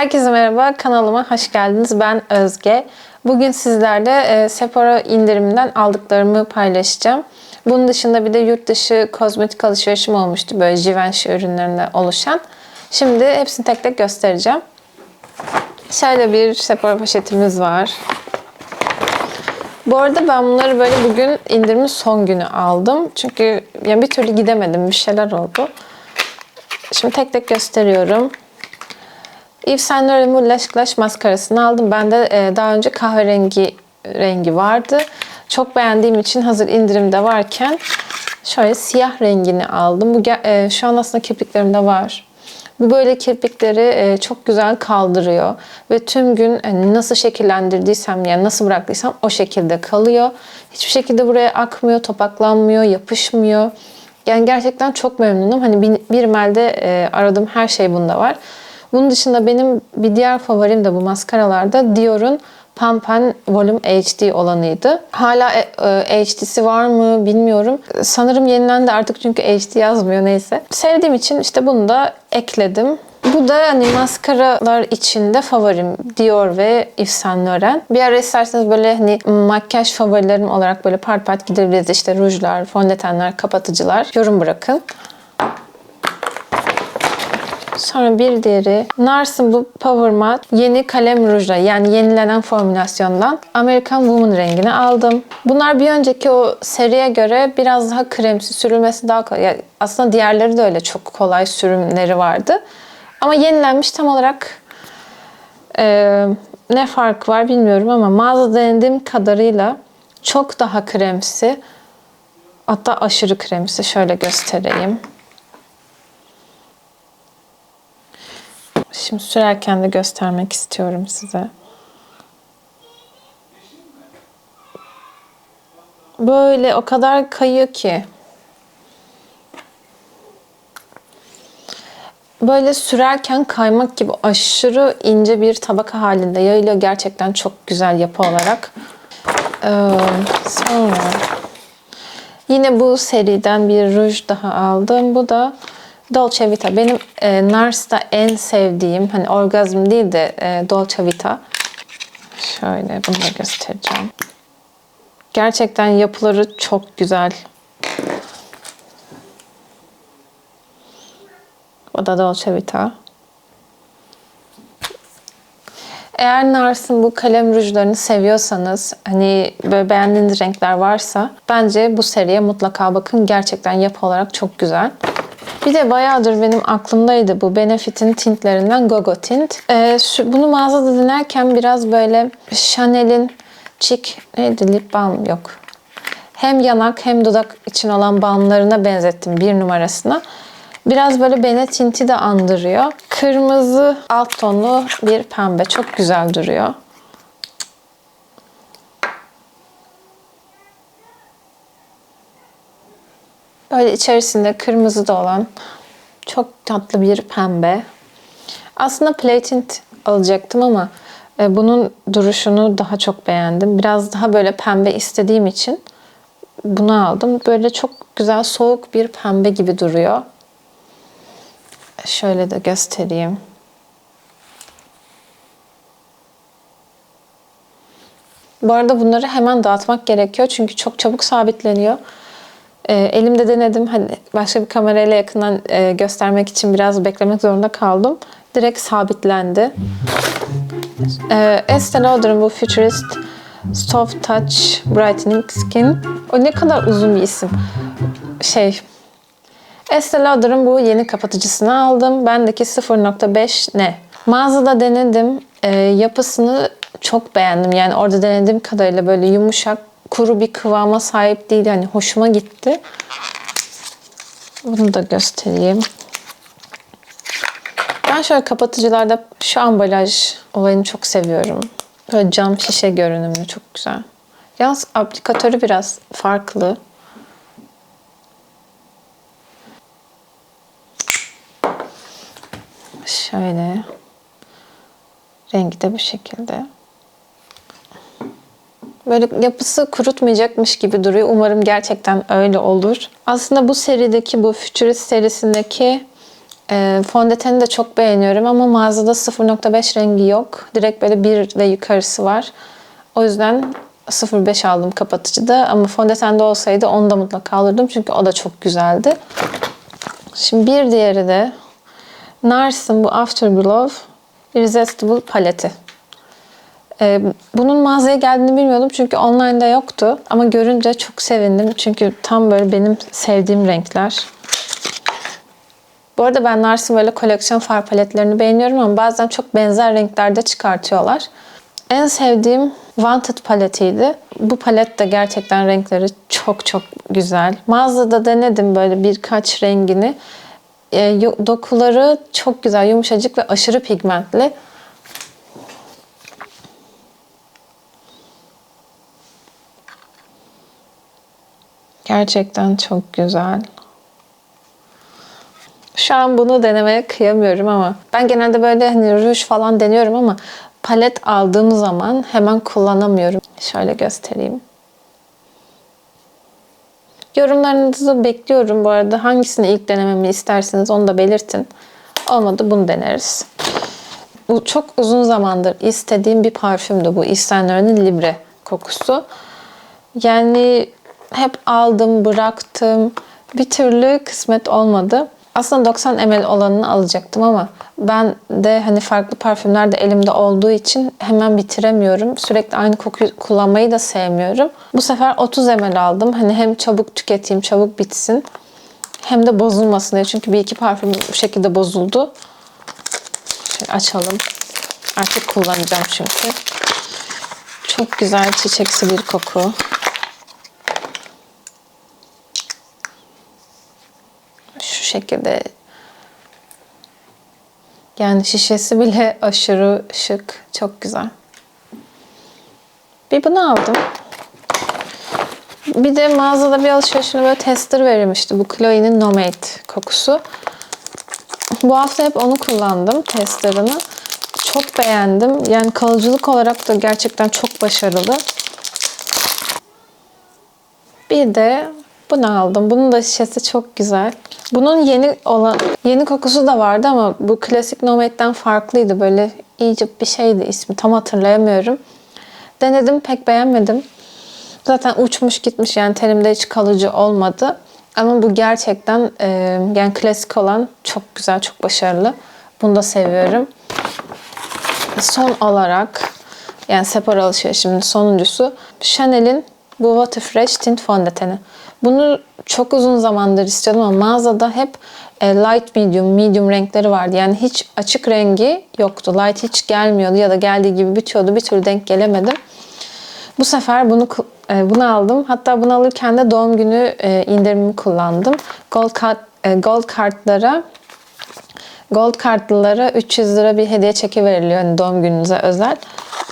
Herkese merhaba, kanalıma hoş geldiniz. Ben Özge. Bugün sizlerle e, Sephora indiriminden aldıklarımı paylaşacağım. Bunun dışında bir de yurt dışı kozmetik alışverişim olmuştu. Böyle Givenchy ürünlerine oluşan. Şimdi hepsini tek tek göstereceğim. Şöyle bir Sephora poşetimiz var. Bu arada ben bunları böyle bugün indirimin son günü aldım. Çünkü yani bir türlü gidemedim. Bir şeyler oldu. Şimdi tek tek gösteriyorum. Yves Saint Laurent bu Lash Glash maskarasını aldım. Bende e, daha önce kahverengi rengi vardı. Çok beğendiğim için hazır indirimde varken şöyle siyah rengini aldım. Bu e, şu an aslında kirpiklerimde var. Bu böyle kirpikleri e, çok güzel kaldırıyor ve tüm gün hani nasıl şekillendirdiysem yani nasıl bıraktıysam o şekilde kalıyor. Hiçbir şekilde buraya akmıyor, topaklanmıyor, yapışmıyor. Yani gerçekten çok memnunum. Hani bir, bir melde e, aradığım her şey bunda var. Bunun dışında benim bir diğer favorim de bu maskaralarda Dior'un Pampen Volume HD olanıydı. Hala e, e, HD'si var mı bilmiyorum. Sanırım yenilendi artık çünkü HD yazmıyor neyse. Sevdiğim için işte bunu da ekledim. Bu da hani maskaralar içinde favorim Dior ve Yves Saint Laurent. Bir ara isterseniz böyle hani makyaj favorilerim olarak böyle part part gidebiliriz. İşte rujlar, fondötenler, kapatıcılar. Yorum bırakın. Sonra bir diğeri Nars'ın bu Power Matte yeni kalem rujla yani yenilenen formülasyondan American Woman rengini aldım. Bunlar bir önceki o seriye göre biraz daha kremsi sürülmesi daha kolay. Yani aslında diğerleri de öyle çok kolay sürümleri vardı. Ama yenilenmiş tam olarak e, ne fark var bilmiyorum ama mağazada denediğim kadarıyla çok daha kremsi. Hatta aşırı kremsi. Şöyle göstereyim. Şimdi sürerken de göstermek istiyorum size. Böyle o kadar kayıyor ki. Böyle sürerken kaymak gibi aşırı ince bir tabaka halinde yayılıyor. Gerçekten çok güzel yapı olarak. Ee, sonra yine bu seriden bir ruj daha aldım. Bu da Dolce Vita. Benim e, Nars'ta en sevdiğim, hani orgazm değil de e, Dolce Vita. Şöyle bunu da göstereceğim. Gerçekten yapıları çok güzel. O da Dolce Vita. Eğer Nars'ın bu kalem rujlarını seviyorsanız, hani böyle beğendiğiniz renkler varsa bence bu seriye mutlaka bakın. Gerçekten yapı olarak çok güzel. Bir de bayağıdır benim aklımdaydı bu Benefit'in tintlerinden Gogo Tint. Ee, şu, bunu mağazada denerken biraz böyle Chanel'in Chic neydi lip balm yok. Hem yanak hem dudak için olan balmlarına benzettim bir numarasına. Biraz böyle bene tinti de andırıyor. Kırmızı alt tonlu bir pembe. Çok güzel duruyor. Böyle içerisinde kırmızı da olan çok tatlı bir pembe. Aslında play tint alacaktım ama e, bunun duruşunu daha çok beğendim. Biraz daha böyle pembe istediğim için bunu aldım. Böyle çok güzel soğuk bir pembe gibi duruyor. Şöyle de göstereyim. Bu arada bunları hemen dağıtmak gerekiyor çünkü çok çabuk sabitleniyor. E, elimde denedim. Hani başka bir kamerayla yakından e, göstermek için biraz beklemek zorunda kaldım. Direkt sabitlendi. E, Estee Lauder'ın bu Futurist Soft Touch Brightening Skin. O ne kadar uzun bir isim. Şey, Estee Lauder'ın bu yeni kapatıcısını aldım. Bendeki 0.5 ne? Mağazada denedim. E, yapısını çok beğendim. Yani orada denediğim kadarıyla böyle yumuşak, kuru bir kıvama sahip değil. Yani hoşuma gitti. Bunu da göstereyim. Ben şöyle kapatıcılarda şu ambalaj olayını çok seviyorum. Böyle cam şişe görünümlü çok güzel. Yalnız aplikatörü biraz farklı. Şöyle. Rengi de bu şekilde. Böyle yapısı kurutmayacakmış gibi duruyor. Umarım gerçekten öyle olur. Aslında bu serideki, bu Futurist serisindeki E, fondöteni de çok beğeniyorum ama mağazada 0.5 rengi yok. Direkt böyle bir ve yukarısı var. O yüzden 0.5 aldım kapatıcıda ama fondötende olsaydı onu da mutlaka alırdım çünkü o da çok güzeldi. Şimdi bir diğeri de Nars'ın bu Afterglow Irresistible paleti. Ee, bunun mağazaya geldiğini bilmiyordum çünkü online'da yoktu. Ama görünce çok sevindim çünkü tam böyle benim sevdiğim renkler. Bu arada ben Nars'ın böyle koleksiyon far paletlerini beğeniyorum ama bazen çok benzer renklerde çıkartıyorlar. En sevdiğim Wanted paletiydi. Bu palet de gerçekten renkleri çok çok güzel. Mağazada denedim böyle birkaç rengini. E, dokuları çok güzel, yumuşacık ve aşırı pigmentli. Gerçekten çok güzel. Şu an bunu denemeye kıyamıyorum ama ben genelde böyle hani ruj falan deniyorum ama palet aldığım zaman hemen kullanamıyorum. Şöyle göstereyim. Yorumlarınızı bekliyorum bu arada. Hangisini ilk denememi isterseniz onu da belirtin. Olmadı bunu deneriz. Bu çok uzun zamandır istediğim bir parfümdü bu Yves Saint Laurent'in Libre kokusu. Yani hep aldım, bıraktım. Bir türlü kısmet olmadı. Aslında 90 ml olanını alacaktım ama ben de hani farklı parfümler de elimde olduğu için hemen bitiremiyorum. Sürekli aynı kokuyu kullanmayı da sevmiyorum. Bu sefer 30 ml aldım. Hani hem çabuk tüketeyim, çabuk bitsin. Hem de bozulmasın diye. Çünkü bir iki parfüm bu şekilde bozuldu. Şöyle açalım. Artık kullanacağım çünkü. Çok güzel çiçeksi bir koku. Şu şekilde yani şişesi bile aşırı şık. Çok güzel. Bir bunu aldım. Bir de mağazada bir alışverişine böyle tester verilmişti. Bu Chloe'nin Nomade kokusu. Bu hafta hep onu kullandım testerını. Çok beğendim. Yani kalıcılık olarak da gerçekten çok başarılı. Bir de bunu aldım. Bunun da şişesi çok güzel. Bunun yeni olan yeni kokusu da vardı ama bu klasik Nomade'den farklıydı. Böyle iyice bir şeydi ismi. Tam hatırlayamıyorum. Denedim pek beğenmedim. Zaten uçmuş gitmiş yani tenimde hiç kalıcı olmadı. Ama bu gerçekten e, yani klasik olan çok güzel, çok başarılı. Bunu da seviyorum. Son olarak yani Sephora alışverişimin sonuncusu Chanel'in bu Water Fresh Tint Fondöteni. Bunu çok uzun zamandır istiyordum ama mağazada hep e, light medium, medium renkleri vardı. Yani hiç açık rengi yoktu. Light hiç gelmiyordu ya da geldiği gibi bitiyordu. Bir türlü denk gelemedim. Bu sefer bunu e, bunu aldım. Hatta bunu alırken de doğum günü e, indirimimi kullandım. Gold kart gold kartlara Gold kartlılara 300 lira bir hediye çeki veriliyor hani doğum gününüze özel.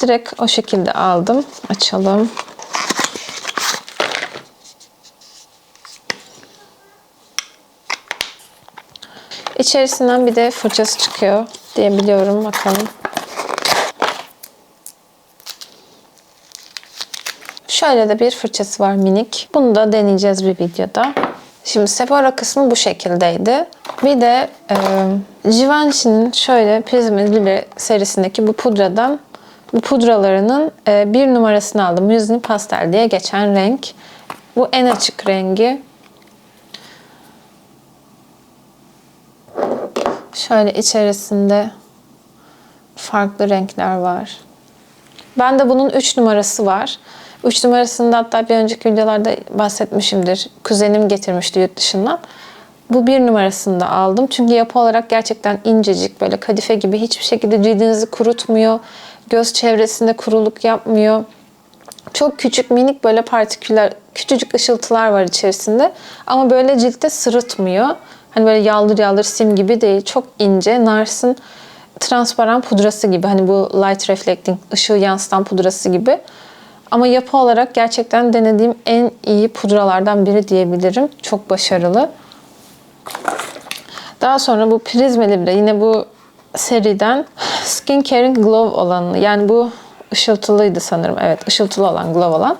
Direkt o şekilde aldım. Açalım. İçerisinden bir de fırçası çıkıyor diye biliyorum. Bakalım. Şöyle de bir fırçası var minik. Bunu da deneyeceğiz bir videoda. Şimdi Sephora kısmı bu şekildeydi. Bir de e, Givenchy'nin şöyle Prisme serisindeki bu pudradan bu pudralarının e, bir numarasını aldım. Muesli Pastel diye geçen renk. Bu en açık rengi. Şöyle içerisinde farklı renkler var. Ben de bunun 3 numarası var. 3 numarasında hatta bir önceki videolarda bahsetmişimdir. Kuzenim getirmişti yurt dışından. Bu bir numarasında aldım. Çünkü yapı olarak gerçekten incecik böyle kadife gibi hiçbir şekilde cildinizi kurutmuyor. Göz çevresinde kuruluk yapmıyor. Çok küçük minik böyle partiküller, küçücük ışıltılar var içerisinde. Ama böyle ciltte sırıtmıyor. Hani böyle yaldır yaldır sim gibi değil. Çok ince. Nars'ın transparan pudrası gibi. Hani bu light reflecting, ışığı yansıtan pudrası gibi. Ama yapı olarak gerçekten denediğim en iyi pudralardan biri diyebilirim. Çok başarılı. Daha sonra bu Prisme Libre yine bu seriden Skin Caring Glow olanı. Yani bu ışıltılıydı sanırım. Evet ışıltılı olan glow olan.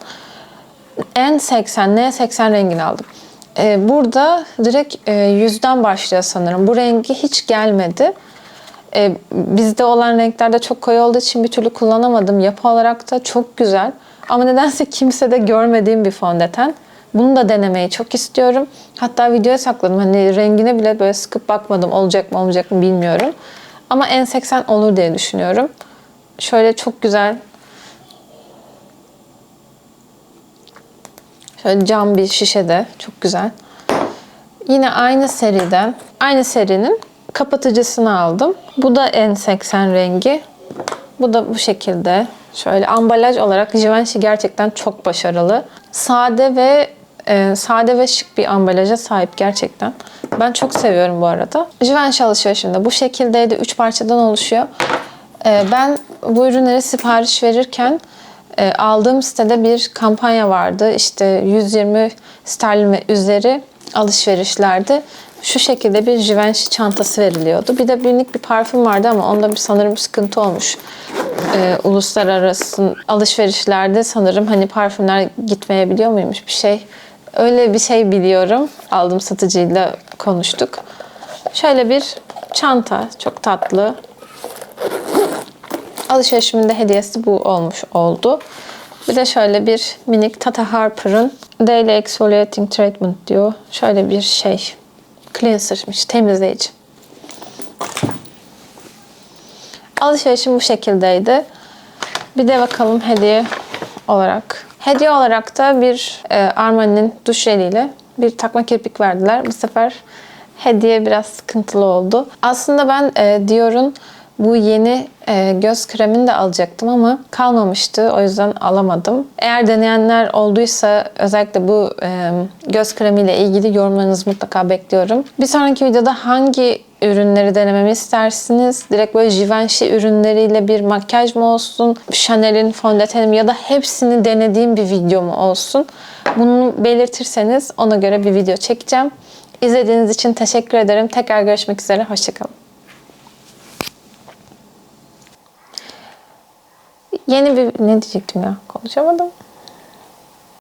N80, N80 rengini aldım. Ee, burada direkt e, yüzden başlıyor sanırım. Bu rengi hiç gelmedi. Ee, bizde olan renklerde çok koyu olduğu için bir türlü kullanamadım. Yapı olarak da çok güzel. Ama nedense kimsede görmediğim bir fondöten. Bunu da denemeyi çok istiyorum. Hatta videoya sakladım. Hani rengine bile böyle sıkıp bakmadım. Olacak mı olmayacak mı bilmiyorum. Ama N80 olur diye düşünüyorum. Şöyle çok güzel Şöyle cam bir şişede. Çok güzel. Yine aynı seriden, aynı serinin kapatıcısını aldım. Bu da N80 rengi. Bu da bu şekilde. Şöyle ambalaj olarak Givenchy gerçekten çok başarılı. Sade ve e, sade ve şık bir ambalaja sahip gerçekten. Ben çok seviyorum bu arada. Givenchy alışverişimde bu şekildeydi. 3 parçadan oluşuyor. E, ben bu ürünleri sipariş verirken e, aldığım sitede bir kampanya vardı. İşte 120 sterlin üzeri alışverişlerde şu şekilde bir Givenchy çantası veriliyordu. Bir de minik bir parfüm vardı ama onda bir sanırım sıkıntı olmuş. E, uluslararası alışverişlerde sanırım hani parfümler gitmeyebiliyor muymuş bir şey. Öyle bir şey biliyorum. Aldım satıcıyla konuştuk. Şöyle bir çanta. Çok tatlı. Alışverişimin de hediyesi bu olmuş oldu. Bir de şöyle bir minik Tata Harper'ın Daily Exfoliating Treatment diyor. Şöyle bir şey. Cleanser'mış, temizleyici. Alışverişim bu şekildeydi. Bir de bakalım hediye olarak. Hediye olarak da bir e, Armani'nin duş jeliyle bir takma kirpik verdiler. Bu sefer hediye biraz sıkıntılı oldu. Aslında ben e, Dior'un bu yeni e, göz kremini de alacaktım ama kalmamıştı. O yüzden alamadım. Eğer deneyenler olduysa özellikle bu e, göz kremiyle ilgili yorumlarınızı mutlaka bekliyorum. Bir sonraki videoda hangi ürünleri denememi istersiniz? Direkt böyle Givenchy ürünleriyle bir makyaj mı olsun? Chanel'in fondöteni ya da hepsini denediğim bir video mu olsun? Bunu belirtirseniz ona göre bir video çekeceğim. İzlediğiniz için teşekkür ederim. Tekrar görüşmek üzere. Hoşçakalın. Yeni bir ne diyecektim ya konuşamadım.